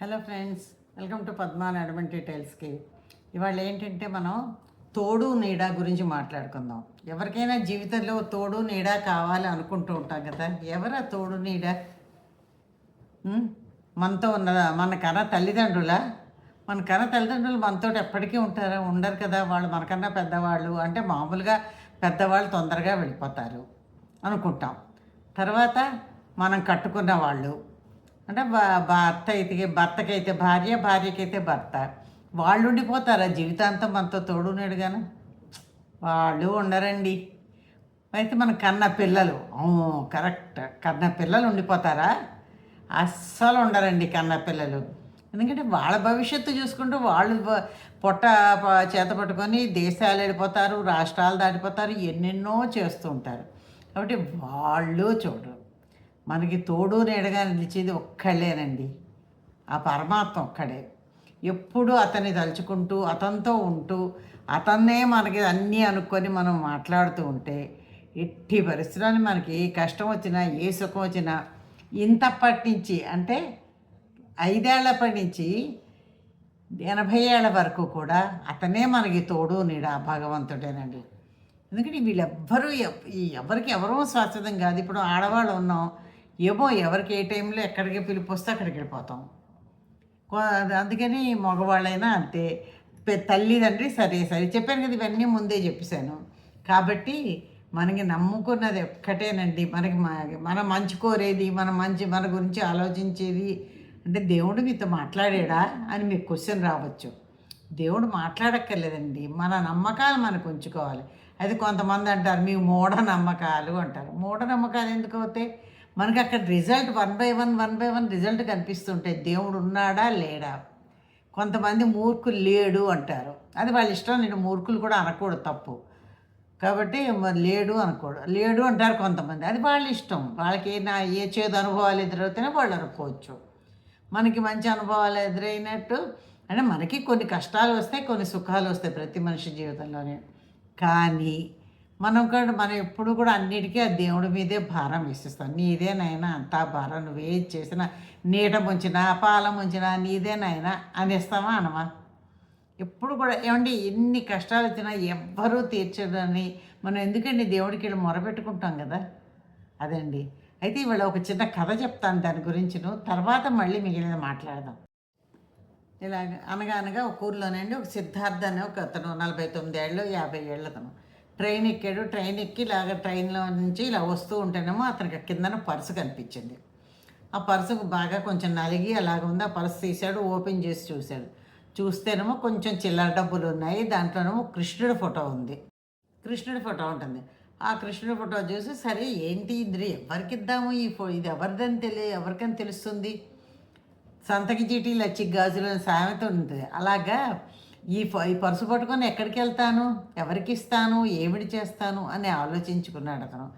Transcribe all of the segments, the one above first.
Hello friends welcome to పద్మాన్ నడమన్ డీటెయిల్స్కి ఇవాళ ఏంటంటే మనం తోడు నీడ గురించి మాట్లాడుకుందాం. ఎవరికైనా జీవితంలో తోడు నీడ కావాలి అనుకుంటూ ఉంటాం కదా ఎవరా తోడు నీడ? మనతో ఉన్నదా మన కన్నా తల్లిదండ్రుల? మన కన తల్లిదండ్రులు మనతో ఎప్పటికీ ఉంటారా? ఉండరు కదా వాళ్ళు మనకన్నా పెద్దవాళ్ళు. అంటే మామూలుగా పెద్దవాళ్ళు తొందరగా వెళ్ళిపోతారు అనుకుంటాం. తర్వాత మనం కట్టుకున్న వాళ్ళు అంటే భర్త అయితే భర్తకైతే భార్య భార్యకైతే భర్త. వాళ్ళు ఉండిపోతారా? జీవితాంతం మనతో తోడు నేడుగాను వాళ్ళు ఉండరండి. అయితే మన కన్న పిల్లలు అవును కరెక్ట్. కన్న పిల్లలు ఉండిపోతారా? అస్సలు ఉండరండి కన్న పిల్లలు. ఎందుకంటే వాళ్ళ భవిష్యత్తు చూసుకుంటూ వాళ్ళు పొట్ట చేత పట్టుకొని దేశాలు వెళ్ళిపోతారు రాష్ట్రాలు దాటిపోతారు ఎన్నెన్నో చేస్తూ ఉంటారు. కాబట్టి వాళ్ళు చూడరు. మనకి తోడు నీడగా నిలిచేది ఒక్కళ్ళేనండి. ఆ పరమాత్మ ఒక్కడే. ఎప్పుడు అతన్ని తలుచుకుంటూ అతనితో ఉంటూ అతన్నే మనకి అన్నీ అనుకొని మనం మాట్లాడుతూ ఉంటే ఎట్టి పరిస్థితుల్లో మనకి ఏ కష్టం వచ్చినా ఏ సుఖం వచ్చినా ఇంతప్పటి నుంచి అంటే ఐదేళ్ళప్పటి నుంచి ఎనభై ఏళ్ళ వరకు కూడా అతనే మనకి తోడు నీడ భగవంతుడేనండి. ఎందుకంటే వీళ్ళెవ్వరూ ఎవరికి ఎవరూ శాశ్వతం కాదు. ఇప్పుడు ఆడవాళ్ళు ఉన్నాం ఏమో ఎవరికి ఏ టైంలో ఎక్కడికి పిలుపు వస్తే అక్కడికి వెళ్ళిపోతాం అందుకని మగవాళ్ళైనా అంతే. తల్లిదండ్రి సరే సరే. చెప్పాను కదా ఇవన్నీ ముందే చెప్పేశాను. కాబట్టి మనకి నమ్ముకున్నది ఒక్కటేనండి. మనకి మ- మన మంచి కోరేది మన మంచి మన గురించి ఆలోచించేది. అంటే దేవుడు మీతో మాట్లాడాడా అని మీకు క్వశ్చన్ రావచ్చు. దేవుడు మాట్లాడక్కర్లేదండి. మన నమ్మకాలు మనకు ఉంచుకోవాలి. అది కొంతమంది అంటారు మీ మూఢ నమ్మకాలు అంటారు. మూఢ నమ్మకాలు ఎందుకు అవుతాయి? మనకి అక్కడ result one by one one by one result కనిపిస్తుంటాయి దేవుడు ఉన్నాడా లేడా? కొంతమంది మూర్ఖులు లేడు అంటారు. అది వాళ్ళ ఇష్టం నేను మూర్ఖులు కూడా అనకూడదు తప్పు. కాబట్టి మరి లేడు అనకూడదు. లేడు అంటారు కొంతమంది. అది వాళ్ళ ఇష్టం. వాళ్ళకి నా ఏ చేదు అనుభవాలు ఎదురవుతాయో వాళ్ళు అనుకోవచ్చు. మనకి మంచి అనుభవాలు ఎదురైనట్టు అంటే మనకి కొన్ని కష్టాలు వస్తాయి కొన్ని సుఖాలు వస్తాయి ప్రతి మనిషి జీవితంలోనే. కానీ మనం కూడా మనం ఎప్పుడు కూడా అన్నిటికీ ఆ దేవుడి మీదే భారం వేసిస్తాం. నీదేనైనా అంతా భారం. నువ్వు ఏది చేసినా నీట ముంచినా పాలం ముంచినా నీదేనైనా అనేస్తామా అనమా? ఎప్పుడు కూడా ఏమండి ఎన్ని కష్టాలు వచ్చినా ఎవ్వరూ తీర్చడని మనం ఎందుకండి దేవుడికి వెళ్ళి మొరపెట్టుకుంటాం కదా? అదండి. అయితే ఇవాళ ఒక చిన్న కథ చెప్తాను దాని గురించిను. తర్వాత మళ్ళీ మిగిలిన మాట్లాడదాం. ఇలాగ అనగా అనగా ఒక ఊర్లోనండి ఒక సిద్ధార్థ అనే ఒక అతను నలభై తొమ్మిది ఏళ్ళు యాభై ఏళ్ళు అతను. ట్రైన్ ఎక్కాడు. ట్రైన్ ఎక్కి ఇలాగ ట్రైన్లో నుంచి ఇలా వస్తూ ఉంటేనేమో అతనికి కిందన పర్సు కనిపించింది. ఆ పర్సు బాగా కొంచెం నలిగి అలాగ ఉంది. ఆ పర్సు తీశాడు ఓపెన్ చేసి చూశాడు. చూస్తేనేమో కొంచెం చిల్లర డబ్బులు ఉన్నాయి. దాంట్లోనేమో కృష్ణుడి ఫోటో ఉంది. కృష్ణుడి ఫోటో ఉంటుంది. ఆ కృష్ణుడి ఫోటో చూసి సరే ఏంటి ఇది ఎవరికి ఇద్దాము ఈ ఫో ఇది ఎవరిదని తెలియ ఎవరికని తెలుస్తుంది? సంతకి చీటీ లచ్చి గాజులు సామెత ఉంటుంది. అలాగా ఈ ఈ పర్సు పట్టుకొని ఎక్కడికి వెళ్తాను? ఎవరికి ఇస్తాను? ఏమిటి చేస్తాను? అని ఆలోచించుకున్నాడు అతను.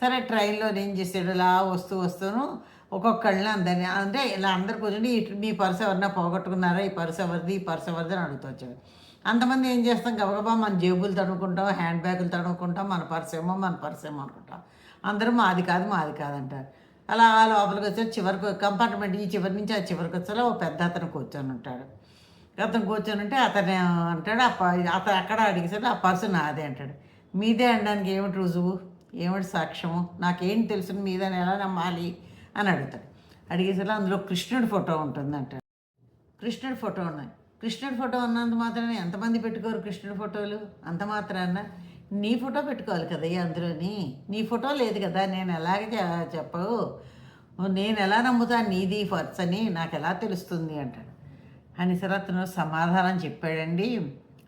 సరే ట్రైన్లో ఏం చేసాడు ఇలా వస్తూ వస్తూను ఒక్కొక్కళ్ళని అందరిని అంటే ఇలా అందరు కూర్చుని "ఈ- మీ పర్సు ఎవరన్నా పోగొట్టుకున్నారా? ఈ పర్స్ ఎవరిది? ఈ పర్సు ఎవరిది? అని అడుగుతూ వచ్చాడు. అంతమంది ఏం చేస్తాం? గబగబా మన జేబులు తడుముకుంటాం హ్యాండ్ బ్యాగులు తడుముకుంటాం మన పర్స్ ఏమో మన పర్స్ ఏమో అనుకుంటాం. అందరూ మాది కాదు మాది కాదంటారు అలా ఆ లోపలికి వచ్చి చివరికి కంపార్ట్మెంట్ ఈ చివరి నుంచి ఆ చివరికి వచ్చేలా ఓ పెద్ద అతను కూర్చొని ఉంటాడు. అతను కూర్చొని ఉంటే అతను అంటాడు ఆ ప- అతను అక్కడ అడిగేసరికి ఆ పర్సు నాదే అంటాడు. మీదే అనడానికి ఏమిటి రుజువు? ఏమిటి సాక్ష్యము? నాకేం తెలుసు? మీదని ఎలా నమ్మాలి? అని అడుగుతాడు. అడిగేసరికి అందులో కృష్ణుడి ఫోటో ఉంటుంది అంటాడు. కృష్ణుడి ఫోటో ఉన్నాయి. కృష్ణుడి ఫోటో ఉన్నంత మాత్రాన ఎంతమంది పెట్టుకోరు కృష్ణుడి ఫోటోలు? అంత మాత్రాన? నీ ఫోటో పెట్టుకోవాలి కదా అందులోని. నీ ఫోటో లేదు కదా. నేను ఎలాగ చెప్పవు నేను ఎలా నమ్ముతాను నీది ఫర్స్ అని నాకు ఎలా తెలుస్తుంది? అంటాడు. అని శరత్ను సమాధానం చెప్పాడండి.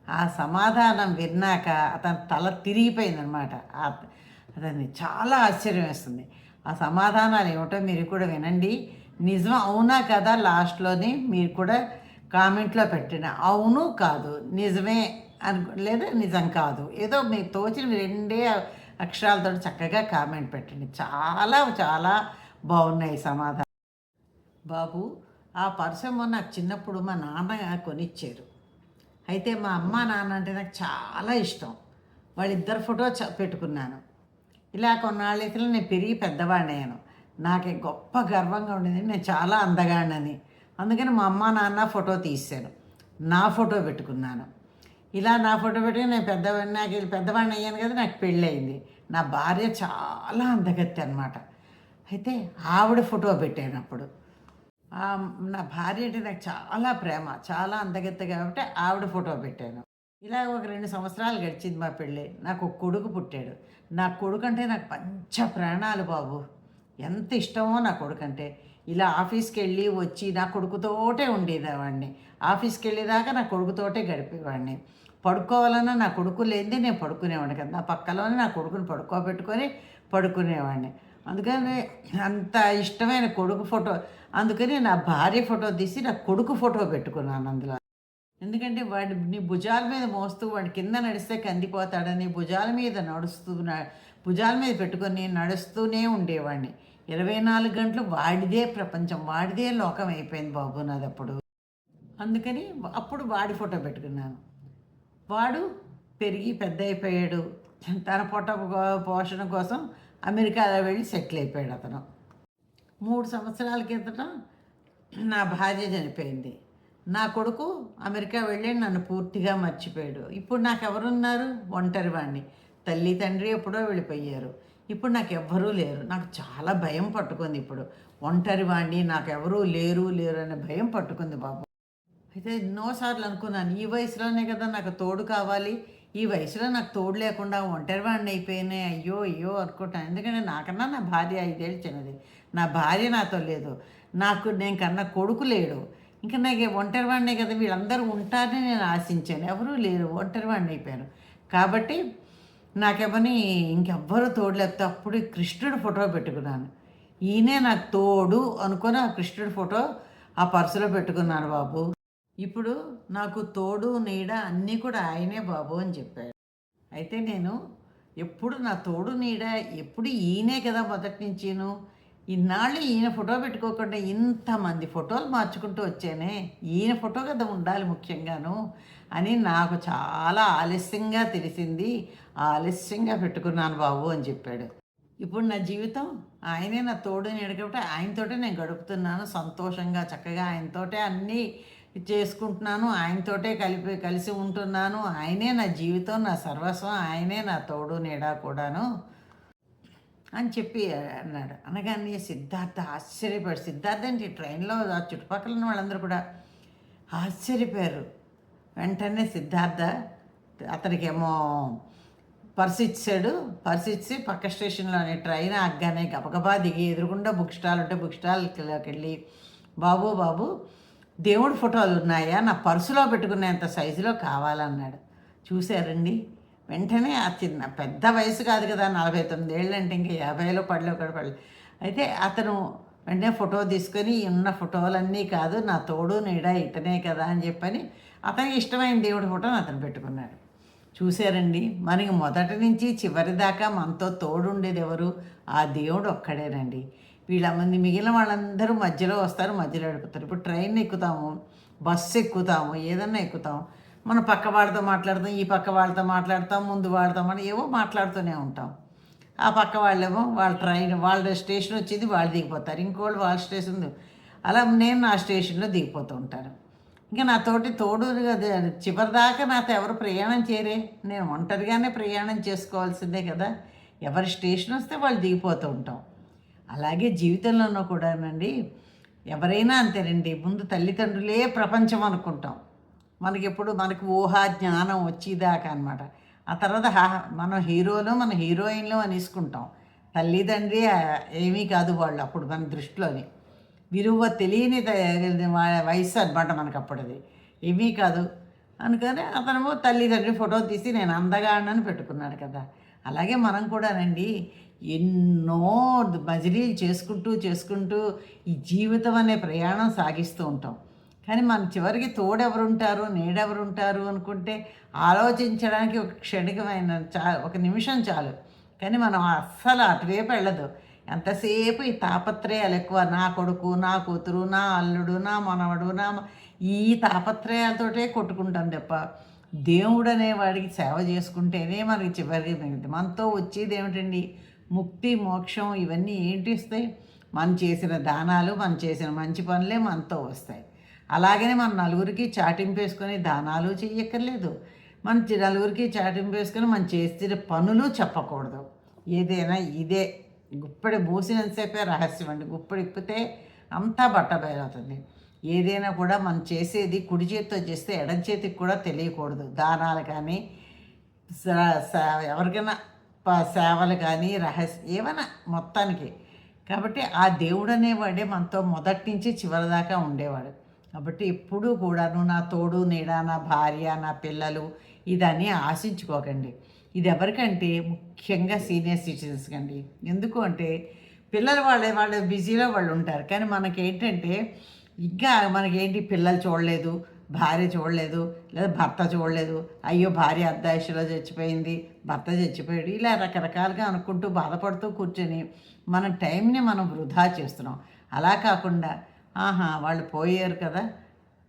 ఆ సమాధానం విన్నాక అతని తల తిరిగిపోయిందనమాట అతన్ని చాలా ఆశ్చర్యం వేస్తుంది. ఆ సమాధానాలు ఏమిటో మీరు కూడా వినండి. నిజం అవునా కదా లాస్ట్లోని మీరు కూడా కామెంట్లో పెట్టిన అవును కాదు నిజమే అను లేదా నిజం కాదు. ఏదో మీకు తోచిన రెండే అక్షరాలతో చక్కగా కామెంట్ పెట్టండి. చాలా చాలా బాగున్నాయి సమాధానం బాబు ఆ పర్సమో నాకు చిన్నప్పుడు మా నాన్న కొనిచ్చారు. అయితే మా అమ్మ నాన్న అంటే నాకు చాలా ఇష్టం. వాళ్ళిద్దరు ఫోటో పెట్టుకున్నాను. ఇలా కొన్నాళ్ళ నేను పెరిగి పెద్దవాడిని అయ్యాను. నాకు గొప్ప గర్వంగా ఉండేది. నేను చాలా అందగాడినని. అందుకని మా అమ్మ నాన్న ఫోటో తీశాను నా ఫోటో పెట్టుకున్నాను. ఇలా నా ఫోటో పెట్టుకుని నేను పెద్దవాడిని నాకు ఇది పెద్దవాడిని అయ్యాను కదా నాకు పెళ్ళయింది నా భార్య చాలా అందగత్తి అనమాట అయితే ఆవిడ ఫోటో పెట్టాను అప్పుడు. నా భార్య అంటే నాకు చాలా ప్రేమ చాలా అందగత్త కాబట్టి ఆవిడ ఫోటో పెట్టాను. ఇలా ఒక రెండు సంవత్సరాలు గడిచింది మా పెళ్ళి. నాకు ఒక కొడుకు పుట్టాడు. నా కొడుకు అంటే నాకు పంచ ప్రాణాలు బాబు. ఎంత ఇష్టమో నా కొడుకు అంటే ఇలా ఆఫీస్కి వెళ్ళి వచ్చి నా కొడుకుతోటే ఉండేదావాడిని. ఆఫీస్కి వెళ్ళేదాకా నా కొడుకుతోటే గడిపేవాడిని. పడుకోవాలన్నా నా కొడుకు లేనిదే నేను పడుకునేవాడిని కదా. నా పక్కలోనే నా కొడుకుని పడుకోబెట్టుకొని పడుకునేవాడిని. అందుకని అంత ఇష్టమైన కొడుకు ఫోటో అందుకని నా భార్య ఫోటో తీసి నా కొడుకు ఫోటో పెట్టుకున్నాను అందులో. ఎందుకంటే వాడి నీ భుజాల మీద మోస్తూ వాడి కింద నడిస్తే కందిపోతాడని భుజాల మీద నడుస్తూ న- భుజాల మీద పెట్టుకొని నడుస్తూనే ఉండేవాడిని. ఇరవై నాలుగు గంటలు వాడిదే ప్రపంచం వాడిదే లోకం అయిపోయింది బాబు నాది అప్పుడు. అందుకని అప్పుడు వాడి ఫోటో పెట్టుకున్నాను. వాడు పెరిగి పెద్ద అయిపోయాడు. తన పొట్ట పోషణ కోసం అమెరికాలో వెళ్ళి సెటిల్ అయిపోయాడు అతను. మూడు సంవత్సరాల కిందట నా భార్య చనిపోయింది. నా కొడుకు అమెరికా వెళ్ళి నన్ను పూర్తిగా మర్చిపోయాడు. ఇప్పుడు నాకు ఎవరున్నారు ఒంటరి వాడిని తల్లి తండ్రి ఎప్పుడో వెళ్ళిపోయారు. ఇప్పుడు నాకు ఎవ్వరూ లేరు. నాకు చాలా భయం పట్టుకుంది ఇప్పుడు. ఒంటరి వాడిని నాకు ఎవరూ లేరు లేరు అనే భయం పట్టుకుంది బాబు. అయితే ఎన్నోసార్లు అనుకున్నాను ఈ వయసులోనే కదా నాకు తోడు కావాలి ఈ వయసులో నాకు తోడు లేకుండా ఒంటరి వాడిని అయిపోయినాయి అయ్యో అయ్యో అనుకుంటాను ఎందుకంటే నాకన్నా నా భార్య ఐదేళ్ళు చిన్నది. నా భార్య నాతో లేదు. నాకు నేను కన్నా కొడుకు లేడు. ఇంకా నాకు ఒంటరి వాడినే కదా వీళ్ళందరూ ఉంటారని నేను ఆశించాను. ఎవరూ లేరు. ఒంటరి వాడిని అయిపోయాను కాబట్టి నాకేమని ఇంకెవ్వరూ తోడు లేకపోతే అప్పుడు కృష్ణుడు ఫోటో పెట్టుకున్నాను. ఈయనే నాకు తోడు అనుకొని ఆ కృష్ణుడి ఫోటో ఆ పర్సులో పెట్టుకున్నాను బాబు. ఇప్పుడు నాకు తోడు నీడ అన్నీ కూడా ఆయనే బాబు అని చెప్పాడు. అయితే నేను ఎప్పుడు నా తోడు నీడ ఎప్పుడు ఈయనే కదా మొదటి నుంచిను? ఇన్నాళ్ళు ఈయన ఫోటో పెట్టుకోకుండా ఇంతమంది ఫోటోలు మార్చుకుంటూ వచ్చానే ఈయన ఫోటో కదా ఉండాలి ముఖ్యంగాను అని నాకు చాలా ఆలస్యంగా తెలిసింది. ఆలస్యంగా పెట్టుకున్నాను బాబు అని చెప్పాడు. ఇప్పుడు నా జీవితం ఆయనే నా తోడు నీడ కాబట్టి ఆయనతోటే నేను గడుపుతున్నాను. సంతోషంగా చక్కగా ఆయనతోటే అన్నీ చేసుకుంటున్నాను ఆయనతోటే కలిపి కలిసి ఉంటున్నాను. ఆయనే నా జీవితం నా సర్వస్వం ఆయనే నా తోడు నీడా కూడాను అని చెప్పి అన్నాడు. అనగానే సిద్ధార్థ ఆశ్చర్యపోయాడు సిద్ధార్థ ఏంటి ట్రైన్లో ఆ చుట్టుపక్కల ఉన్న వాళ్ళందరూ కూడా ఆశ్చర్యపోయారు. వెంటనే సిద్ధార్థ అతనికేమో పర్స్ ఇచ్చాడు. పర్స్ ఇచ్చి పక్క స్టేషన్లోనే ట్రైన్ ఆగ్గానే గబగబా దిగి ఎదురుగుండా బుక్ స్టాల్ ఉంటే బుక్ స్టాల్కి వెళ్ళి బాబు బాబు దేవుడి ఫోటోలు ఉన్నాయా? నా పర్సులో పెట్టుకునేంత సైజులో కావాలన్నాడు. చూశారండి? వెంటనే ఆ చిన్న పెద్ద వయసు కాదు కదా నలభై తొమ్మిది ఏళ్ళు అంటే ఇంకా యాభైలో పడలో కూడా పడలే. అయితే అతను వెంటనే ఫోటో తీసుకొని ఉన్న ఫోటోలన్నీ కాదు నా తోడు నీడ ఇతనే కదా అని చెప్పని అతనికి ఇష్టమైన దేవుడి ఫోటోని అతను పెట్టుకున్నాడు. చూశారండి? మనకి మొదటి నుంచి చివరి దాకా మనతో తోడుండేది ఎవరు? ఆ దేవుడు ఒక్కడేనండి. వీళ్ళ మంది మిగిలిన వాళ్ళందరూ మధ్యలో వస్తారు మధ్యలో ఎడుపుతారు ఇప్పుడు ట్రైన్ ఎక్కుతాము బస్సు ఎక్కుతాము ఏదన్నా ఎక్కుతాము. మన పక్క వాళ్ళతో మాట్లాడతాం ఈ పక్క వాళ్ళతో మాట్లాడతాం ముందు వాళ్ళతో మనం ఏవో మాట్లాడుతూనే ఉంటాం. ఆ పక్క వాళ్ళేమో వాళ్ళ ట్రైన్ వాళ్ళ స్టేషన్ వచ్చింది వాళ్ళు దిగిపోతారు. ఇంకోళ్ళు వాళ్ళ స్టేషన్ అలా నేను నా స్టేషన్లో దిగిపోతూ ఉంటాను. ఇంకా నాతోటి తోడు చివరిదాకా నాతో ఎవరు ప్రయాణం చేయరే. నేను ఒంటరిగానే ప్రయాణం చేసుకోవాల్సిందే కదా. ఎవరి స్టేషన్ వస్తే వాళ్ళు దిగిపోతూ ఉంటాం. అలాగే జీవితంలోనూ కూడానండి. ఎవరైనా అంతేనండి. ముందు తల్లిదండ్రులే ప్రపంచం అనుకుంటాం. మనకి ఎప్పుడు మనకి ఊహా జ్ఞానం వచ్చేదాకా అనమాట ఆ తర్వాత మనం హీరోలు మన హీరోయిన్లు అనేసుకుంటాం. తల్లిదండ్రి ఏమీ కాదు వాళ్ళు అప్పుడు మన దృష్టిలోని. విలువ తెలియని వయసు అనమాట మనకు అప్పుడది ఏమీ కాదు. అనుకని అతను తల్లిదండ్రి ఫోటో తీసి నేను అందగాడని పెట్టుకున్నాడు కదా. అలాగే మనం కూడానండి ఎన్నో బజిలీలు చేసుకుంటూ చేసుకుంటూ ఈ జీవితం అనే ప్రయాణం సాగిస్తూ ఉంటాం. కానీ మన చివరికి తోడెవరుంటారు నేడెవరుంటారు అనుకుంటే ఆలోచించడానికి ఒక క్షణికమైన చా ఒక నిమిషం చాలు. కానీ మనం అస్సలు అటువైపు వెళ్ళదు. ఎంతసేపు ఈ తాపత్రయాలు ఎక్కువ నా కొడుకు నా కూతురు నా అల్లుడు నా మనవడు నా ఈ తాపత్రయాలతోటే కొట్టుకుంటాం తప్ప దేవుడు అనేవాడికి సేవ చేసుకుంటేనే మనకి చివరికి మిగులుతుంది. మనతో వచ్చేది ఏమిటండి? ముక్తి మోక్షం ఇవన్నీ ఏంటి ఇస్తాయి మనం చేసిన దానాలు మనం చేసిన మంచి పనులే మనతో వస్తాయి. అలాగనే మనం నలుగురికి చాటింపు వేసుకొని దానాలు చెయ్యక్కర్లేదు. మన నలుగురికి చాటింపు వేసుకొని మనం చేసిన పనులు చెప్పకూడదు. ఏదైనా ఇదే. గుప్పడి మూసినంతసేపే రహస్యం అండి. గుప్పడి ఇప్పితే అంతా బట్ట బయలవుతుంది ఏదైనా కూడా మనం చేసేది కుడి చేతితో చేస్తే ఎడం చేతికి కూడా తెలియకూడదు. దానాలు కానీ ఎవరికైనా సేవలు కానీ రహస్య ఏమైనా మొత్తానికి. కాబట్టి ఆ దేవుడు అనేవాడే మనతో మొదటి నుంచి చివరి దాకా ఉండేవాడు. కాబట్టి ఎప్పుడూ కూడాను నా తోడు నీడ నా భార్య నా పిల్లలు ఇదని ఆశించుకోకండి. ఇది ఎవరికంటే ముఖ్యంగా సీనియర్ సిటిజన్స్కి అండి ఎందుకు అంటే పిల్లలు వాళ్ళే వాళ్ళు బిజీలో వాళ్ళు ఉంటారు. కానీ మనకేంటంటే ఇంకా మనకేంటి పిల్లలు చూడలేదు భార్య చూడలేదు లేదా భర్త చూడలేదు అయ్యో భార్య అర్ధాయుషలో చచ్చిపోయింది భర్త చచ్చిపోయాడు ఇలా రకరకాలుగా అనుకుంటూ బాధపడుతూ కూర్చొని మన టైంని మనం వృధా చేస్తున్నాం. అలా కాకుండా ఆహా వాళ్ళు పోయారు కదా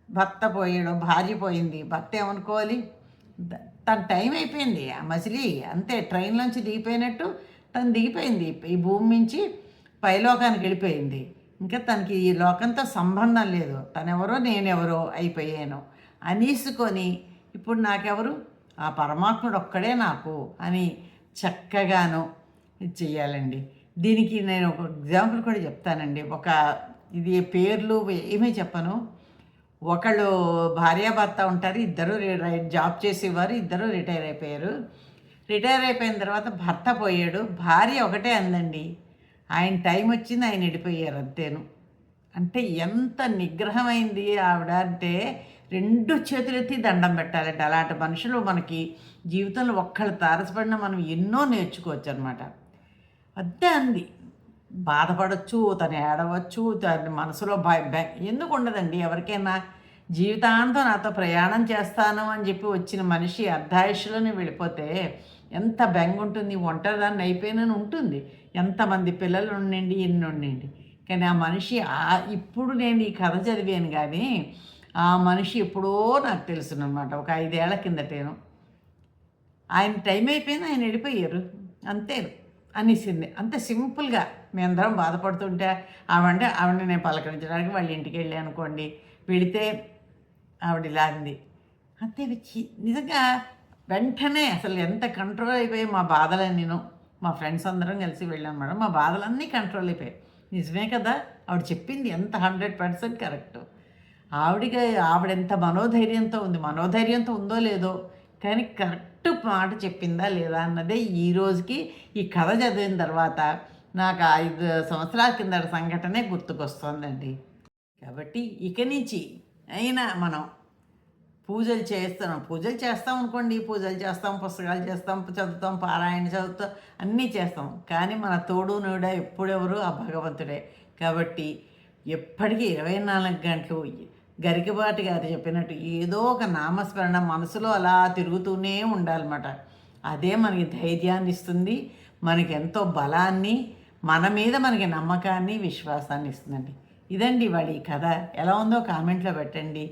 భర్త పోయాడు భార్య పోయింది భర్త ఏమనుకోవాలి? తన టైం అయిపోయింది ఆ మసిలి అంతే ట్రైన్లోంచి దిగిపోయినట్టు తను దిగిపోయింది ఈ భూమి నుంచి పైలోకానికి వెళ్ళిపోయింది. ఇంకా తనకి ఈ లోకంతో సంబంధం లేదు. తనెవరో నేనెవరో అయిపోయాను. అనేసుకొని ఇప్పుడు నాకెవరు? ఆ పరమాత్ముడు ఒక్కడే నాకు అని చక్కగాను ఇది చెయ్యాలండి. దీనికి నేను ఒక ఎగ్జాంపుల్ కూడా చెప్తానండి. ఒక ఇది పేర్లు ఏమీ చెప్పను. ఒకళ్ళు భార్యాభర్త ఉంటారు ఇద్దరు రి- జాబ్ చేసేవారు ఇద్దరు రిటైర్ అయిపోయారు. రిటైర్ అయిపోయిన తర్వాత భర్త పోయాడు. భార్య ఒకటే అందండి. ఆయన టైం వచ్చింది ఆయన వెళ్ళిపోయారు అంతేను. అంటే ఎంత నిగ్రహమైంది ఆవిడ అంటే రెండు చేతులెత్తి దండం పెట్టాలంటే. అలాంటి మనుషులు మనకి జీవితంలో ఒక్కళ్ళు తారసపడిన మనం ఎన్నో నేర్చుకోవచ్చు అనమాట అంతే అంది. బాధపడవచ్చు తను ఏడవచ్చు తన మనసులో భయ భయ ఎందుకు ఉండదండి? ఎవరికైనా జీవితాంతం నాతో ప్రయాణం చేస్తాను అని చెప్పి వచ్చిన మనిషి అర్ధాయుషులోనే వెళ్ళిపోతే ఎంత బెంగ ఉంటుంది ఒంటరిదాన్ని అయిపోయినని ఉంటుంది. ఎంతమంది పిల్లలు ఉండండి ఎన్ని ఉండండి కానీ ఆ మనిషి ఇప్పుడు నేను ఈ కథ చదివాను కానీ ఆ మనిషి ఎప్పుడో నాకు తెలుసునమాట. ఒక ఐదేళ్ళ కిందటేను. ఆయన టైం అయిపోయింది ఆయన వెళ్ళిపోయారు. అంతే అనేసింది. అంత సింపుల్గా మేమందరం బాధపడుతుంటే ఆవిడ ఆవిడని నేను పలకరించడానికి వాళ్ళ ఇంటికి వెళ్ళి అనుకోండి. వెళితే ఆవిడ ఇలా అంది అంతే వచ్చి నిజంగా వెంటనే అసలు ఎంత కంట్రోల్ అయిపోయి మా బాధలని నేను మా ఫ్రెండ్స్ అందరం కలిసి వెళ్ళాం మేడం. మా బాధలన్నీ కంట్రోల్ అయిపోయాయి. నిజమే కదా ఆవిడ చెప్పింది ఎంత హండ్రెడ్ పర్సెంట్ కరెక్ట్ ఆవిడకి ఆవిడ ఎంత మనోధైర్యంతో ఉంది మనోధైర్యంతో ఉందో లేదో కానీ కరెక్ట్ మాట చెప్పిందా లేదా అన్నదే ఈ రోజుకి ఈ కథ చదివిన తర్వాత నాకు ఐదు సంవత్సరాల కింద సంఘటనే గుర్తుకొస్తుందండి. కాబట్టి ఇక నుంచి అయినా మనం పూజలు చేస్తున్నాం పూజలు చేస్తాం అనుకోండి. పూజలు చేస్తాం పుస్తకాలు చేస్తాం చదువుతాం పారాయణ చదువుతాం అన్నీ చేస్తాం. కానీ మన తోడు నీడ ఎప్పుడెవరు? ఆ భగవంతుడే. కాబట్టి ఎప్పటికీ ఇరవై నాలుగు గంటలు గరికబాటి గారు చెప్పినట్టు ఏదో ఒక నామస్మరణ మనసులో అలా తిరుగుతూనే ఉండాలన్నమాట. అదే మనకి ధైర్యాన్ని ఇస్తుంది. మనకి ఎంతో బలాన్ని మన మీద మనకి నమ్మకాన్ని విశ్వాసాన్ని ఇస్తుందండి. ఇదండి వాడి కథ. ఎలా ఉందో కామెంట్లో పెట్టండి.